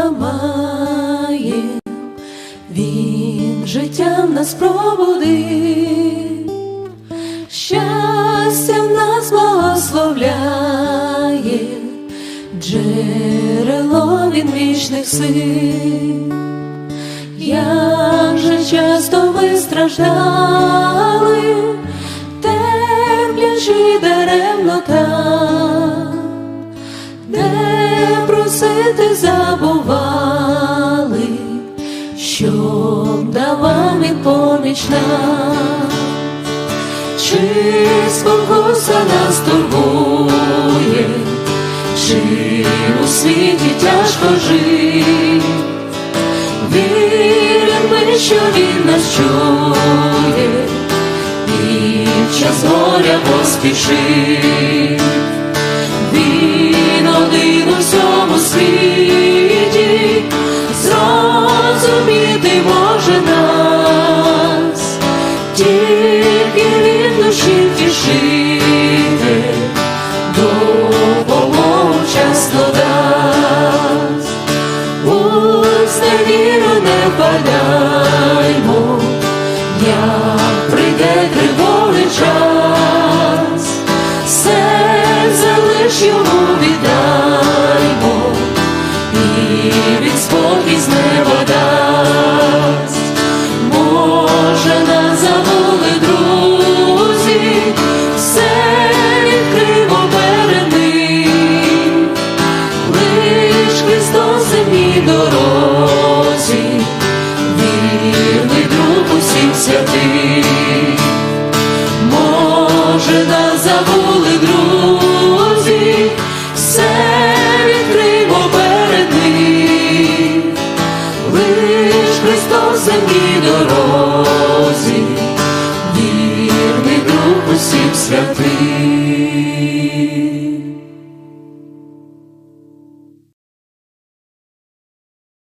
ламає, він життям нас пробудив, щастя в нас благословляє, джерело він вічних сил. Як же часто ми страждали, терплячи даремно там, просити забували, щоб давав він поміч нам, чи спокуса нас турбує, чи у світі тяжко жити. Віримо ми, що він нас чує, і час горя поспішив. Впадаймо, як прийде тривожний час, все залиш йому віддаймо, і він спокій з неба усім святим. Може, нас забули друзі, все відкримо перед ним. Лиш Христос земній дорозі, вірний друг усім святим.